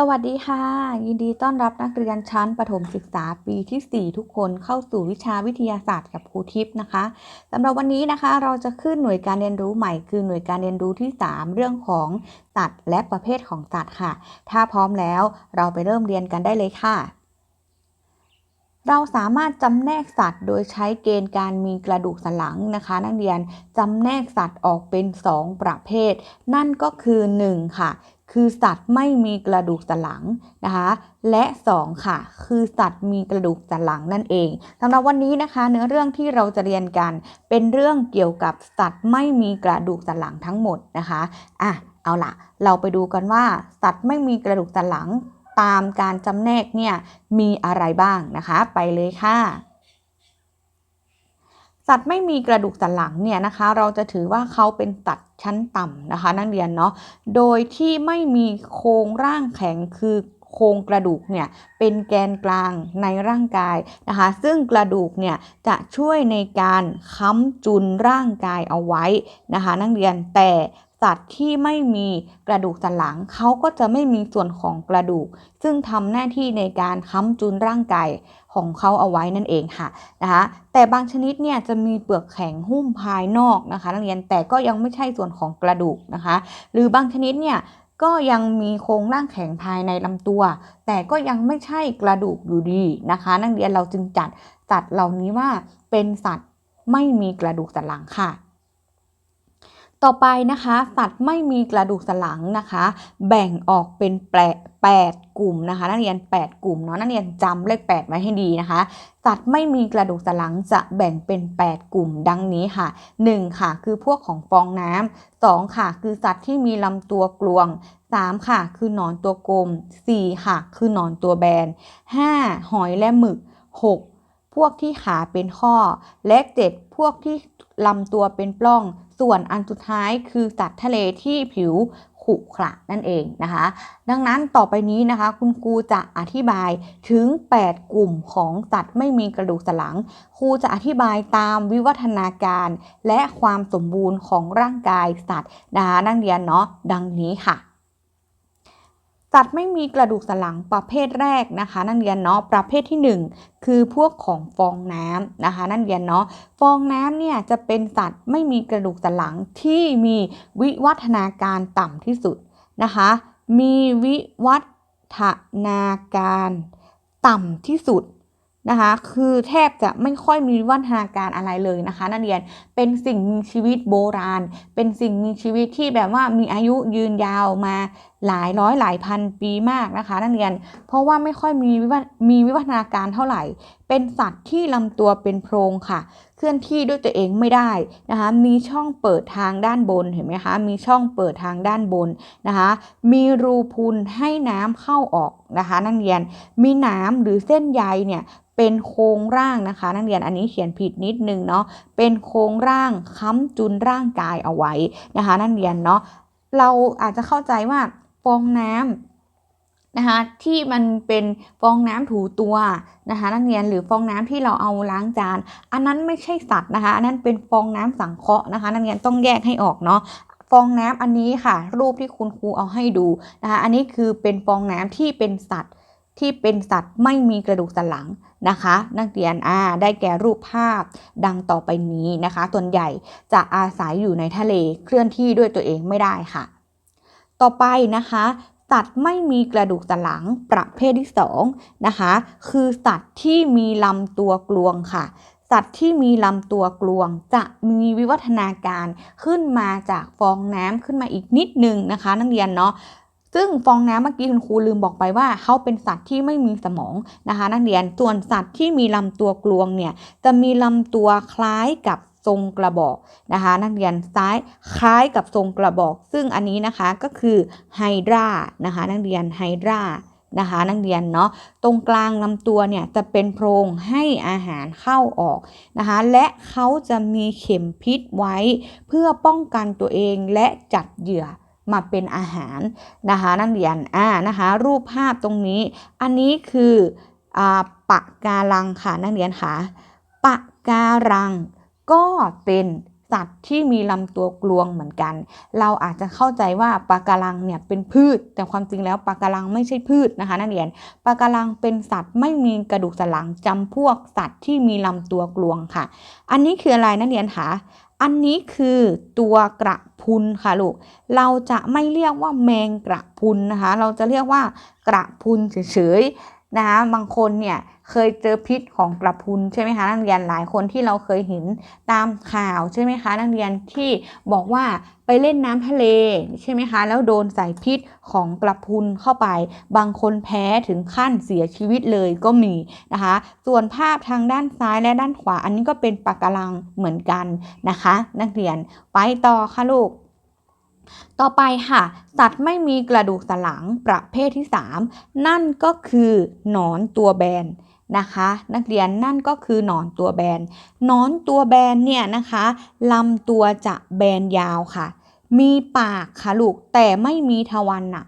สวัสดีค่ะ ยินดีต้อนรับนักเรียนชั้นประถมศึกษาปีที่ 4 ทุกคนเข้าสู่วิชาวิทยาศาสตร์กับครูทิพย์นะคะสำหรับวันนี้นะคะเราจะขึ้นหน่วยการเรียนรู้ใหม่คือหน่วยการเรียนรู้ที่ 3 เรื่องของสัตว์และประเภทของสัตว์ค่ะ ถ้าพร้อมแล้วเราไปเริ่มเรียนกันได้เลยค่ะ เราสามารถจำแนกสัตว์ โดยใช้เกณฑ์การมีกระดูกสันหลังนะคะ นักเรียนจำแนกสัตว์ออกเป็น 2 ประเภท นั่นก็คือ 1 ค่ะ คือสัตว์ไม่มีกระดูกสันหลังนะคะ และ 2 ค่ะ คือสัตว์มีกระดูกสันหลังนั่นเองสำหรับวันนี้นะคะ เนื้อเรื่องที่เราจะเรียนกัน เป็นเรื่องเกี่ยวกับสัตว์ไม่มีกระดูกสันหลังทั้งหมดนะคะอะเอาล่ะเราไปดูกันว่า สัตว์ไม่มีกระดูกสันหลังตามการจำแนกเนี่ยมีอะไรบ้างนะคะ ไปเลยค่ะ สัตว์ไม่มีกระดูกสันหลังเนี่ยนะคะ เราจะถือว่าเขาเป็นสัตว์ชั้นต่ำนะคะ นักเรียนเนาะโดยที่ไม่มีโครงร่างแข็งคือโครงกระดูกเนี่ยเป็นแกนกลางในร่างกายนะคะ ซึ่งกระดูกเนี่ยจะช่วยในการค้ำจุนร่างกายเอาไว้นะคะ นักเรียนแต่สัตว์ที่ไม่มีกระดูกสันหลังเขาก็จะไม่มีส่วนของกระดูก ซึ่งทำหน้าที่ในการค้ำจุนร่างกาย ของเขาเอาไว้นั่นเองค่ะนะคะแต่บางชนิดเนี่ยจะมีเปลือกแข็งหุ้มภายนอกนะคะนักเรียนแต่ก็ยังไม่ใช่ส่วนของกระดูกนะคะ หรือบางชนิดเนี่ยก็ยังมีโครงร่างแข็งภายในลำตัว แต่ก็ยังไม่ใช่กระดูกอยู่ดีนะคะ นักเรียนเราจึงจัดสัตว์เหล่านี้ว่าเป็นสัตว์ไม่มีกระดูกสันหลังค่ะ ต่อไปนะคะ สัตว์ไม่มีกระดูกสันหลังนะคะ แบ่งออกเป็นแปดแปดกลุ่มนะคะ นักเรียน 8 กลุ่มเนาะนักเรียนจำเลข8ไว้ให้ดีนะคะ สัตว์ไม่มีกระดูกสันหลังจะแบ่งเป็น 8 กลุ่มดังนี้ค่ะ 1 ค่ะ คือพวกของฟองน้ำ2ค่ะ คือสัตว์ที่มีลำตัวกลวง 3 ค่ะ คือหนอนตัวกลม 4 ค่ะ คือหนอนตัวแบน 5 หอยและหมึก 6 พวกที่ขาเป็นข้อ และ 7 พวกที่ลำตัวเป็นปล้อง ส่วนอันสุดท้ายคือสัตว์ทะเลที่ผิวขรุขระนั่นเองนะคะ ดังนั้นต่อไปนี้นะคะคุณครูจะอธิบายถึง 8 กลุ่มของสัตว์ไม่มีกระดูกสันหลัง ครูจะอธิบายตามวิวัฒนาการและความสมบูรณ์ของร่างกายสัตว์นะคะนักเรียนเนาะดังนี้ค่ะ สัตว์ไม่มีกระดูกสันหลังประเภทแรกนะคะนักเรียนเนาะประเภทที่ 1 คือพวกของฟองน้ำนะคะนักเรียนเนาะฟองน้ำเนี่ยจะเป็นสัตว์ไม่มีกระดูกสันหลังที่มีวิวัฒนาการต่ำที่สุดนะคะมีวิวัฒนาการต่ำที่สุดนะคะคือแทบจะไม่ค่อยมีวิวัฒนาการอะไรเลยนะคะ นักเรียนเป็นสิ่งมีชีวิตโบราณ เป็นสิ่งมีชีวิตที่แบบว่ามีอายุยืนยาวมาหลายร้อยหลายพันปีมากนะคะ นักเรียน เพราะว่าไม่ค่อยมีวิวัฒมีวิวัฒนาการเท่าไหร่ เป็นสัตว์ที่ลำตัวเป็นโพรงค่ะ เคลื่อนที่ด้วยตัวเองไม่ได้นะคะ มีช่องเปิดทางด้านบนเห็นไหมคะ มีช่องเปิดทางด้านบนนะคะ มีรูพุนให้น้ำเข้าออกนะคะ นักเรียน มีหนามหรือเส้นใยเนี่ยเป็นโครงร่างนะคะ นักเรียนอันนี้เขียนผิดนิดนึงเนาะเป็นโครงร่างค้ำจุนร่างกายเอาไว้นะคะ นักเรียนเนาะเราอาจจะเข้าใจว่า องน้ำนะคะที่มันเป็นฟองน้ำถูตัวนะคะนักเรียนหรือฟองน้ำที่เราเอาล้างจาน อันนั้นไม่ใช่สัตว์นะคะอันนั้นเป็นฟองน้ำสังเคราะห์นะคะนักเรียนต้องแยกให้ออกเนาะฟองน้ำอันนี้ค่ะ รูปที่คุณครูเอาให้ดูนะคะอันนี้คือเป็นฟองน้ำที่เป็นสัตว์ที่เป็นสัตว์ไม่มีกระดูกสันหลังนะคะ นักเรียนอ่าได้แก่รูปภาพดังต่อไปนี้นะคะ ส่วนใหญ่จะอาศัยอยู่ในทะเลเคลื่อนที่ด้วยตัวเองไม่ได้ค่ะ ต่อไปนะคะสัตว์ไม่มีกระดูกสันหลังประเภทที่2นะคะคือสัตว์ที่มีลำตัวกลวงค่ะ สัตว์ที่มีลำตัวกลวง จะมีวิวัฒนาการขึ้นมาจากฟองน้ำขึ้นมาอีกนิดนึงนะคะ นักเรียนเนาะซึ่งฟองน้ำเมื่อกี้คุณครูลืมบอกไปว่าเขาเป็นสัตว์ที่ไม่มีสมองนะคะ นักเรียนส่วนสัตว์ที่มีลำตัวกลวงเนี่ยจะมีลำตัวคล้ายกับ ทรงกระบอกนะคะ นักเรียนซ้ายคล้ายกับทรงกระบอก ซึ่งอันนี้นะคะก็คือไฮดรานะคะนักเรียนไฮดรานะคะนักเรียนเนาะตรงกลางลำตัวเนี่ยจะเป็นโพรงให้อาหารเข้าออกนะคะและเขาจะมีเข็มพิษไว้ เพื่อป้องกันตัวเองและจัดเหยื่อมาเป็นอาหารนะคะนักเรียนอ่านะคะรูปภาพตรงนี้ อันนี้คืออ่าปะการังค่ะนักเรียนค่ะปะการัง ก็เป็นสัตว์ที่มีลำตัวกลวงเหมือนกัน เราอาจจะเข้าใจว่าปะการังเนี่ยเป็นพืช แต่ความจริงแล้วปะการังไม่ใช่พืชนะคะนักเรียนปะการังเป็นสัตว์ไม่มีกระดูกสันหลังจำพวกสัตว์ที่มีลำตัวกลวงค่ะ อันนี้คืออะไรนักเรียนคะอันนี้คือตัวกระพุนค่ะลูก เราจะไม่เรียกว่าแมงกระพุนนะคะ เราจะเรียกว่ากระพุนเฉยๆนะคะ บางคนเนี่ย เคยเจอพิษของกระพุนใช่ไหมคะนักเรียนหลายคนที่เราเคยเห็นตามข่าวใช่ไหมคะนักเรียนที่บอกว่าไปเล่นน้ำทะเลใช่ไหมคะ แล้วโดนใส่พิษของกระพุนเข้าไป บางคนแพ้ถึงขั้นเสียชีวิตเลยก็มีนะคะ ส่วนภาพทางด้านซ้ายและด้านขวา อันนี้ก็เป็นปะการังเหมือนกันนะคะ นักเรียนไปต่อค่ะลูกต่อไปค่ะ สัตว์ไม่มีกระดูกสันหลังประเภทที่ 3 นั่นก็คือหนอนตัวแบน นะคะ นักเรียนนั่นก็คือหนอนตัวแบนหนอนตัวแบนเนี่ยนะคะลำตัวจะแบนยาวค่ะ มีปากค่ะลูกแต่ไม่มีทวารหนัก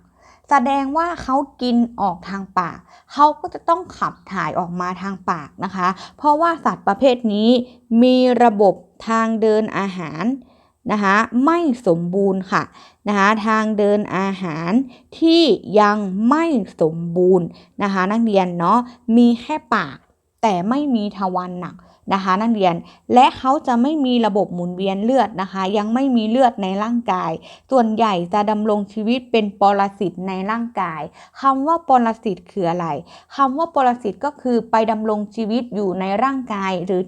แสดงว่าเขากินออกทางปาก เขาก็จะต้องขับถ่ายออกมาทางปากนะคะ เพราะว่าสัตว์ประเภทนี้มีระบบทางเดินอาหาร นะคะไม่สมบูรณ์ค่ะนะคะทางเดินอาหารที่ยังไม่สมบูรณ์นะคะนักเรียนเนาะมีแค่ปากแต่ไม่มีทวารหนักนะคะนักเรียนและเขาจะไม่มีระบบหมุนเวียนเลือดนะคะ ยังไม่มีเลือดในร่างกาย ส่วนใหญ่จะดำรงชีวิตเป็นปรสิตในร่างกายคำว่าปรสิตคืออะไรคำว่าปรสิตก็คือไปดำรงชีวิตอยู่ในร่างกายหรือ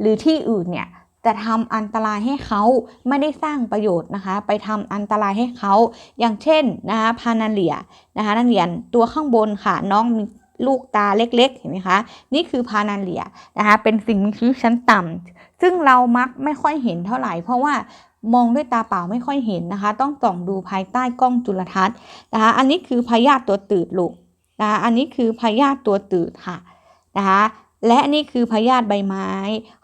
หรือที่อื่นเนี่ย จะทำอันตรายให้เขาไม่ได้สร้างประโยชน์นะคะ ไปทำอันตรายให้เขา อย่างเช่นนะคะพานาเลียนะคะนักเรียนตัวข้างบนค่ะน้องมีลูกตาเล็กๆ เห็นไหมคะ นี่คือพานาเลียนะคะเป็นสิ่งมีชีวิตชั้นต่ำซึ่งเรามักไม่ค่อยเห็นเท่าไหร่ เพราะว่ามองด้วยตาเปล่าไม่ค่อยเห็นนะคะ ต้องส่องดูภายใต้กล้องจุลทรรศน์นะคะ อันนี้คือพยาธิตัวตืดลูกนะคะอันนี้คือพยาธิตัวตืดค่ะนะคะ และนี่คือพยาธิใบไม้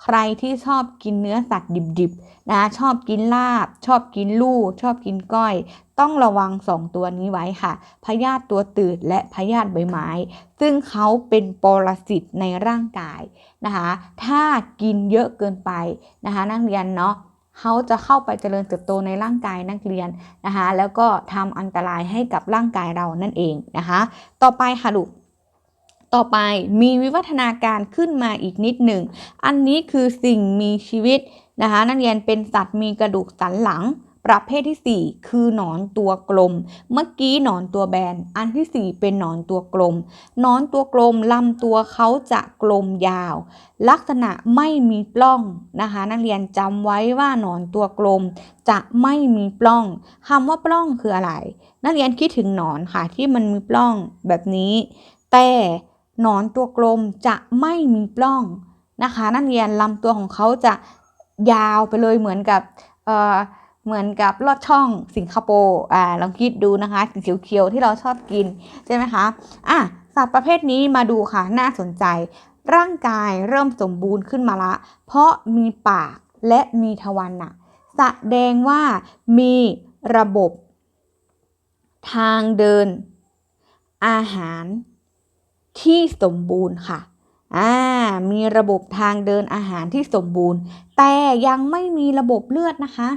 ใครที่ชอบกินเนื้อสัตว์ดิบๆนะชอบกินลาบ ชอบกินลูก ชอบกินก้อย ต้องระวังสองตัวนี้ไว้ค่ะพยาธิตัวตืดและพยาธิใบไม้ ซึ่งเขาเป็นปรสิตในร่างกายนะคะถ้ากินเยอะเกินไปนะคะนักเรียนเนาะเขาจะเข้าไปเจริญเติบโตในร่างกายนักเรียนนะคะแล้วก็ทำอันตรายให้กับร่างกายเรานั่นเองนะคะต่อไปค่ะลูก ต่อไปมีวิวัฒนาการขึ้นมาอีกนิดหนึ่ง อันนี้คือสิ่งมีชีวิตนะคะนักเรียนเป็นสัตว์มีกระดูกสันหลัง ประเภทที่ 4 คือหนอนตัวกลม เมื่อกี้หนอนตัวแบน อันที่ 4 เป็นหนอนตัวกลม หนอนตัวกลมลำตัวเขาจะกลมยาว ลักษณะไม่มีปล้องนะคะนักเรียนจำไว้ว่าหนอนตัวกลม จะไม่มีปล้องคำว่าปล้องคืออะไร นักเรียนคิดถึงหนอนค่ะที่มันมีปล้องแบบนี้ แต่ หนอนตัวกลมจะไม่มีปล้องนะคะนักเรียนลำตัวของเขาจะยาวไปเลยเหมือนกับเอ่อเหมือนกับลอดช่องสิงคโปร์อ่าลองคิดดูนะคะสีเขียวๆที่เราชอบกินใช่ไหมคะอะสัตว์ประเภทนี้มาดูค่ะน่าสนใจ ร่างกายเริ่มสมบูรณ์ขึ้นมาละ เพราะมีปากและมีทวารหนักแสดงว่ามีระบบ ทางเดิน อาหาร ที่สมบูรณ์ค่ะอ่ามีระบบทางเดินอาหารที่สมบูรณ์ แต่ยังไม่มีระบบเลือดนะคะ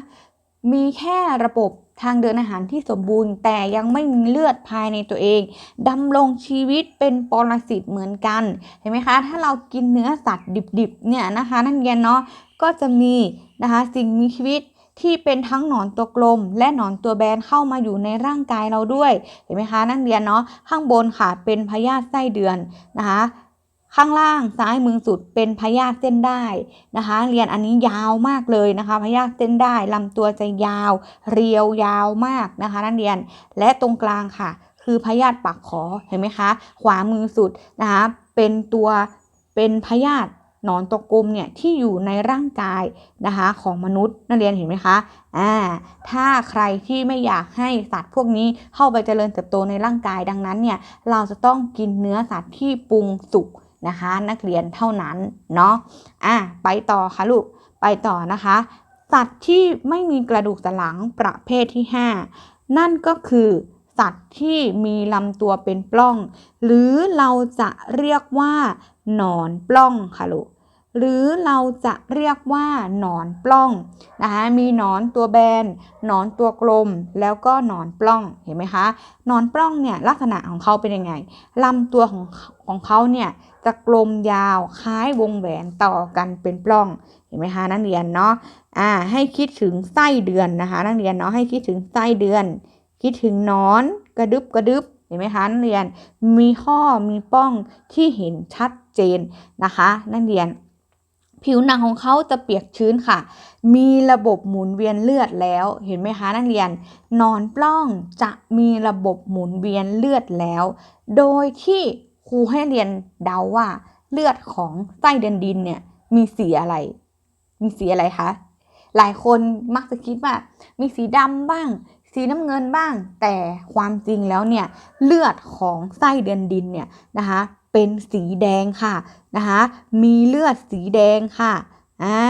มีแค่ระบบทางเดินอาหารที่สมบูรณ์ แต่ยังไม่มีเลือดภายในตัวเองดำรงชีวิตเป็นปรสิตเหมือนกันเห็นไหมคะ ถ้าเรากินเนื้อสัตว์ดิบๆเนี่ยนะคะ นั่นเรียนเนาะก็จะมีนะคะสิ่งมีชีวิต ที่เป็นทั้งหนอนตัวกลม และหนอนตัวแบนเข้ามาอยู่ในร่างกายเราด้วย เห็นไหมคะ นักเรียนเนาะข้างบนค่ะเป็นพยาธิไส้เดือนนะคะข้างล่างซ้ายมือสุดเป็นพยาธิเส้นได้นะคะ เรียนอันนี้ยาวมากเลยนะคะ พยาธิเส้นได้ลำตัวจะยาว เรียวยาวมากนะคะ นักเรียนและตรงกลางค่ะ คือพยาธิปากขอเห็นไหมคะ ขวามือสุดนะคะเป็นตัวเป็นพยาธิ หนอนตัวกลมเนี่ยที่อยู่ในร่างกายนะคะของมนุษย์นักเรียนเห็นไหมคะอ่าถ้าใครที่ไม่อยากให้สัตว์พวกนี้เข้าไปเจริญเติบโตในร่างกายดังนั้นเนี่ยเราจะต้องกินเนื้อสัตว์ที่ปรุงสุกนะคะ นักเรียนเท่านั้นเนาะอะไปต่อค่ะลูกไปต่อนะคะ สัตว์ที่ไม่มีกระดูกสันหลังประเภทที่ 5 นั่นก็คือสัตว์ที่มีลำตัวเป็นปล้อง หรือเราจะเรียกว่า หนอนปล้องค่ะลูกหรือเราจะเรียกว่าหนอนปล้องนะคะมีหนอนตัวแบนหนอนตัวกลม แล้วก็หนอนปล้องเห็นไหมคะหนอนปล้องเนี่ยลักษณะของเขาเป็นยังไงลำตัวของของเขาเนี่ยจะกลมยาวคล้ายวงแหวนต่อกันเป็นปล้องเห็นไหมคะนักเรียนเนาะอ่าให้คิดถึงไส้เดือนนะคะนักเรียนเนาะให้คิดถึงไส้เดือน คิดถึงนอนกระดึบกระดึบเห็นไหมคะนักเรียนมีข้อมีป้องที่เห็นชัด เจนนะคะ นักเรียน ผิวหนังของเขาจะเปียกชื้นค่ะ มีระบบหมุนเวียนเลือดแล้วเห็นไหมคะนักเรียน นอนปล้องจะมีระบบหมุนเวียนเลือดแล้ว โดยที่ครูให้เรียนเดาว่าเลือดของไส้เดือนดินเนี่ยมีสีอะไร มีสีอะไรคะ หลายคนมักจะคิดว่า มีสีดำบ้าง สีน้ำเงินบ้าง แต่ความจริงแล้วเนี่ย เลือดของไส้เดือนดินเนี่ยนะคะ เป็นสีแดงค่ะนะคะมีเลือดสีแดงค่ะอ่า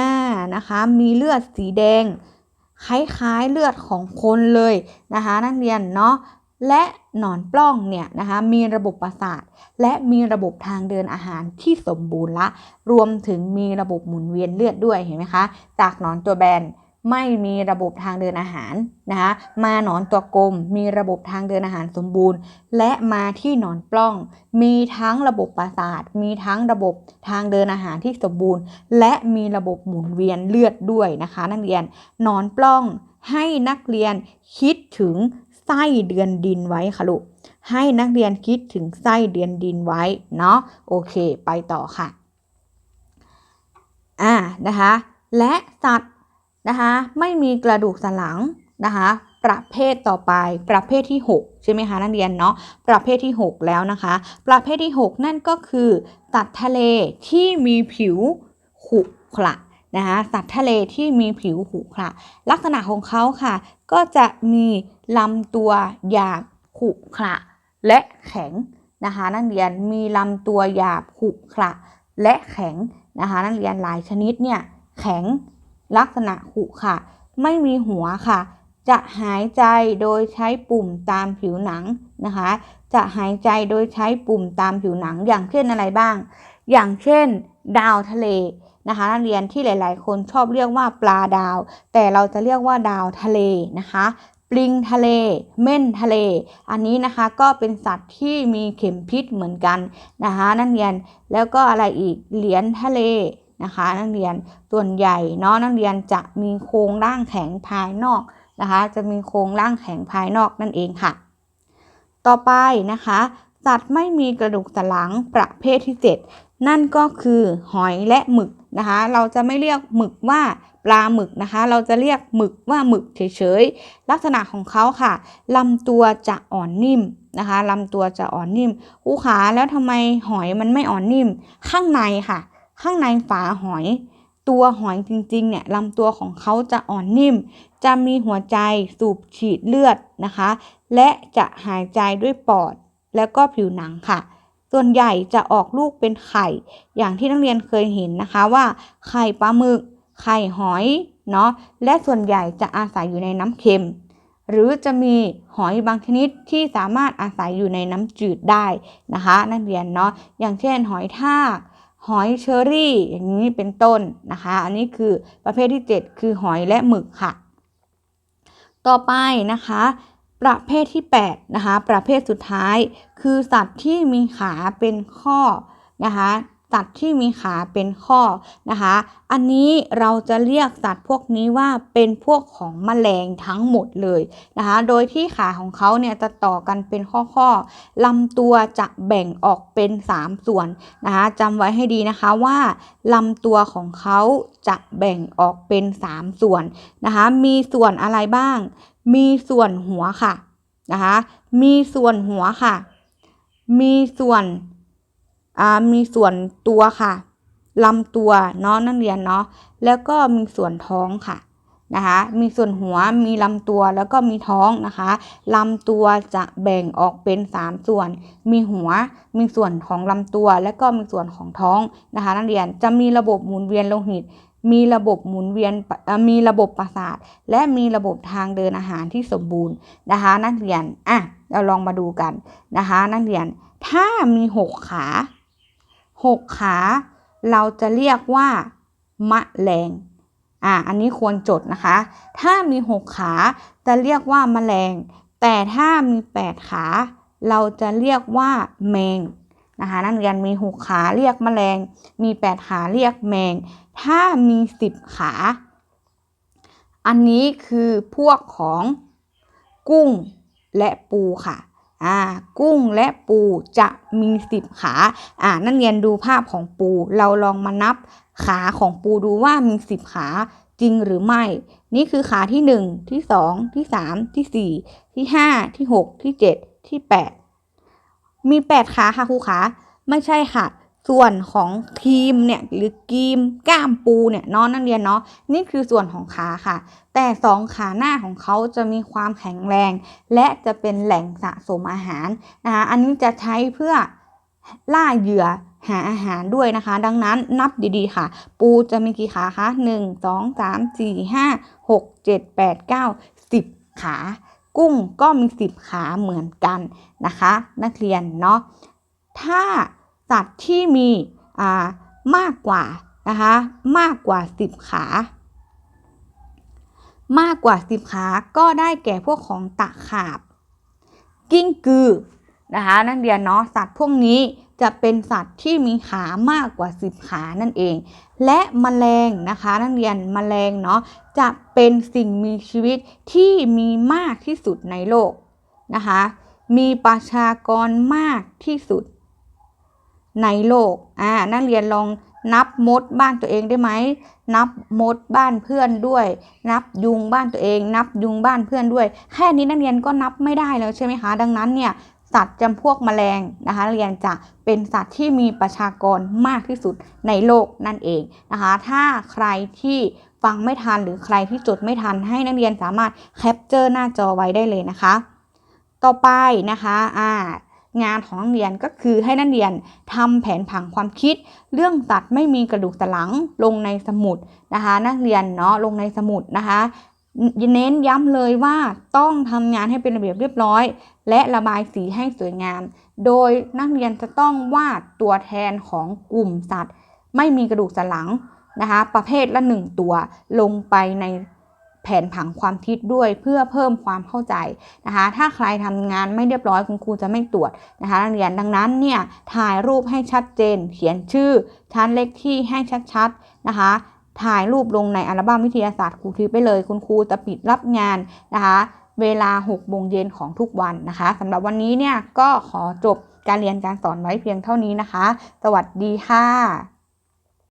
นะคะมีเลือดสีแดง คล้ายๆเลือดของคนเลยนะคะนักเรียนเนาะและหนอนปล้องเนี่ยนะคะมีระบบประสาท และมีระบบทางเดินอาหารที่สมบูรณ์ละ รวมถึงมีระบบหมุนเวียนเลือดด้วยเห็นไหมคะ จากหนอนตัวแบน ไม่มีระบบทางเดินอาหารนะคะมาหนอนตัวกลม มีระบบทางเดินอาหารสมบูรณ์ และมาที่หนอนปล้อง มีทั้งระบบประสาท มีทั้งระบบทางเดินอาหารที่สมบูรณ์ และมีระบบหมุนเวียนเลือดด้วยนะคะ นักเรียนหนอนปล้องให้นักเรียนคิดถึงไส้เดือนดินไว้ค่ะลูกให้นักเรียนคิดถึงไส้เดือนดินไว้เนาะโอเค ไปต่อค่ะอ่านะคะและสัตว์ นะคะไม่มีกระดูกสันหลังนะคะประเภทต่อไปประเภทที่ 6 ใช่ไหมคะนักเรียนเนาะประเภทที่ 6 แล้วนะคะ ประเภทที่ 6 นั่นก็คือสัตว์ทะเลที่มีผิวขุขระนะคะสัตว์ทะเลที่มีผิวขุขระลักษณะของเขาค่ะ ก็จะมีลำตัวหยาบขุขระและแข็งนะคะนักเรียนมีลำตัวหยาบขุขระและแข็งนะคะนักเรียนหลายชนิดเนี่ยแข็ง ลักษณะขุขระไม่มีหัวค่ะ จะหายใจโดยใช้ปุ่มตามผิวหนังนะคะ จะหายใจโดยใช้ปุ่มตามผิวหนัง อย่างเช่นอะไรบ้าง อย่างเช่น ดาวทะเลนะคะนักเรียนที่หลาย ๆ คนชอบเรียกว่าปลาดาว แต่เราจะเรียกว่าดาวทะเลนะคะปลิงทะเล เม่นทะเล อันนี้นะคะก็เป็นสัตว์ที่มีเข็มพิษเหมือนกันนะคะนักเรียนแล้วก็อะไรอีกเหรียญทะเล นะคะ นักเรียนส่วนใหญ่เนาะนักเรียนจะมีโครงร่างแข็งภายนอกนะคะ จะมีโครงร่างแข็งภายนอกนั่นเองค่ะ ต่อไปนะคะสัตว์ไม่มีกระดูกสันหลังประเภทที่ 7 นั่นก็คือหอยและหมึกนะคะ เราจะไม่เรียกหมึกว่าปลาหมึกนะคะ เราจะเรียกหมึกว่าหมึกเฉยๆ ลักษณะของเขาค่ะลำตัวจะอ่อนนิ่มนะคะลำตัวจะอ่อนนิ่มอู้ขาแล้วทำไมหอยมันไม่อ่อนนิ่ม ข้างในค่ะ ข้างในฝาหอย ตัวหอยจริงๆเนี่ยลำตัวของเขาจะอ่อนนิ่ม จะมีหัวใจสูบฉีดเลือดนะคะ และจะหายใจด้วยปอดแล้วก็ผิวหนังค่ะ ส่วนใหญ่จะออกลูกเป็นไข่ อย่างที่นักเรียนเคยเห็นนะคะว่า ไข่ปลาหมึก ไข่หอยเนาะและส่วนใหญ่จะอาศัยอยู่ในน้ำเค็ม หรือจะมีหอยบางชนิดที่สามารถอาศัยอยู่ในน้ำจืดได้นะคะ นักเรียนเนาะอย่างเช่นหอยทาก หอยเชอรี่ อย่างนี้เป็นต้นนะคะ อันนี้คือประเภทที่ 7 คือหอยและหมึกค่ะ ต่อไปนะคะ ประเภทที่8นะคะประเภทสุดท้าย คือสัตว์ที่มีขาเป็นข้อนะคะ สัตว์ที่มีขาเป็นข้อนะคะ อันนี้เราจะเรียกสัตว์พวกนี้ว่าเป็นพวกของแมลงทั้งหมดเลยนะคะ โดยที่ขาของเขาเนี่ยจะต่อกันเป็นข้อๆลำตัวจะแบ่งออกเป็น 3 ส่วนนะคะจำไว้ให้ดีนะคะว่าลำตัวของเขาจะแบ่งออกเป็น 3 ส่วนนะคะ มีส่วนอะไรบ้าง มีส่วนหัวค่ะนะคะ มีส่วนหัวค่ะ มีส่วน มีส่วนตัวค่ะลำตัวเนาะนักเรียนเนาะแล้วก็มีส่วนท้องค่ะนะคะมีส่วนหัวมีลำตัวแล้วก็มีท้องนะคะลำตัวจะแบ่งออกเป็น 3 ส่วน มีหัวมีส่วนของลำตัว แล้วก็มีส่วนของท้องนะคะนักเรียนจะมีระบบหมุนเวียนโลหิต มีระบบหมุนเวียนมีระบบประสาท และมีระบบทางเดินอาหารที่สมบูรณ์นะคะนักเรียนอะเราลองมาดูกันนะคะนักเรียนถ้ามี 6 ขา 6ขา เราจะเรียกว่ามะแรงอ่าอันนี้ควรจดนะคะ ถ้ามี6ขาจะเรียกว่าแมลง แต่ถ้ามี8ขา เราจะเรียกว่าแมงนะคะนักเรียนมี6ขาเรียกแมลง มี8ขาเรียกแมง ถ้ามี10ขา อันนี้คือพวกของกุ้งและปูค่ะ อ่ากุ้งและปูจะมีสิบขาอ่านักเรียนดูภาพของปู เราลองมานับขาของปูดูว่ามีสิบขาจริงหรือไม่ นี่คือขาที่หนึ่งที่สองที่สามที่สี่ที่ห้าที่หกที่เจ็ดที่แปดมีแปดขาค่ะครูขาไม่ใช่ค่ะ ส่วนของครีมเนี่ยหรือกีมก้ามปูเนี่ยน้องนักเรียนเนาะนี่คือส่วนของขาค่ะ แต่สองขาหน้าของเขาจะมีความแข็งแรง และจะเป็นแหล่งสะสมอาหารนะคะอันนี้จะใช้เพื่อล่าเหยื่อหาอาหารด้วยนะคะ ดังนั้นนับดีๆค่ะ ปูจะมีกี่ขาคะหนึ่งสองสามสี่ห้าหกเจ็ดแปดเก้าสิบขา กุ้งก็มีสิบขาเหมือนกันนะคะ นักเรียนเนาะถ้า สัตว์ที่มีอ่ามากกว่านะคะมากกว่าสิบขา มากกว่าสิบขาก็ได้แก่พวกของตะขาบ กิ้งกือนะคะนักเรียนเนาะสัตว์พวกนี้จะเป็นสัตว์ที่มีขามากกว่า 10 ขานั่นเอง และแมลงนะคะนักเรียนแมลงเนาะจะเป็นสิ่งมีชีวิตที่มีมากที่สุดในโลกนะคะมีประชากรมากที่สุด ในโลก อ่า นักเรียนลองนับมดบ้านตัวเองได้ไหม นับมดบ้านเพื่อนด้วย นับยุงบ้านตัวเอง นับยุงบ้านเพื่อนด้วย แค่นี้นักเรียนก็นับไม่ได้แล้วใช่ไหมคะ ดังนั้นเนี่ยสัตว์จำพวกแมลงนะคะเรียนจะเป็นสัตว์ที่มีประชากรมากที่สุดในโลกนั่นเองนะคะ ถ้าใครที่ฟังไม่ทันหรือใครที่จดไม่ทันให้นักเรียนสามารถแคปเจอร์หน้าจอไว้ได้เลยนะคะ ต่อไปนะคะ อ่า งานของนักเรียนก็คือให้นักเรียนทำแผนผังความคิด เรื่องสัตว์ไม่มีกระดูกสันหลังลงในสมุดนะคะ นักเรียนเนาะลงในสมุดนะคะเน้นย้ำเลยว่าต้องทำงานให้เป็นระเบียบเรียบร้อย และระบายสีให้สวยงาม โดยนักเรียนจะต้องวาดตัวแทนของกลุ่มสัตว์ ไม่มีกระดูกสันหลังนะคะ ประเภทละหนึ่งตัวลงไปใน แผนผังความคิดด้วยเพื่อเพิ่มความเข้าใจนะคะ ถ้าใครทำงานไม่เรียบร้อยคุณครูจะไม่ตรวจนะคะนักเรียนดังนั้นเนี่ยถ่ายรูปให้ชัดเจน เขียนชื่อ ชั้นเลขที่ให้ชัดๆนะคะถ่ายรูปลงในอัลบั้มวิทยาศาสตร์ครูทิพย์ไปเลย คุณครูจะปิดรับงานนะคะ เวลา6โมงเย็นของทุกวันนะคะสำหรับวันนี้เนี่ยก็ขอจบการเรียนการสอนไว้เพียงเท่านี้นะคะ สวัสดีค่ะ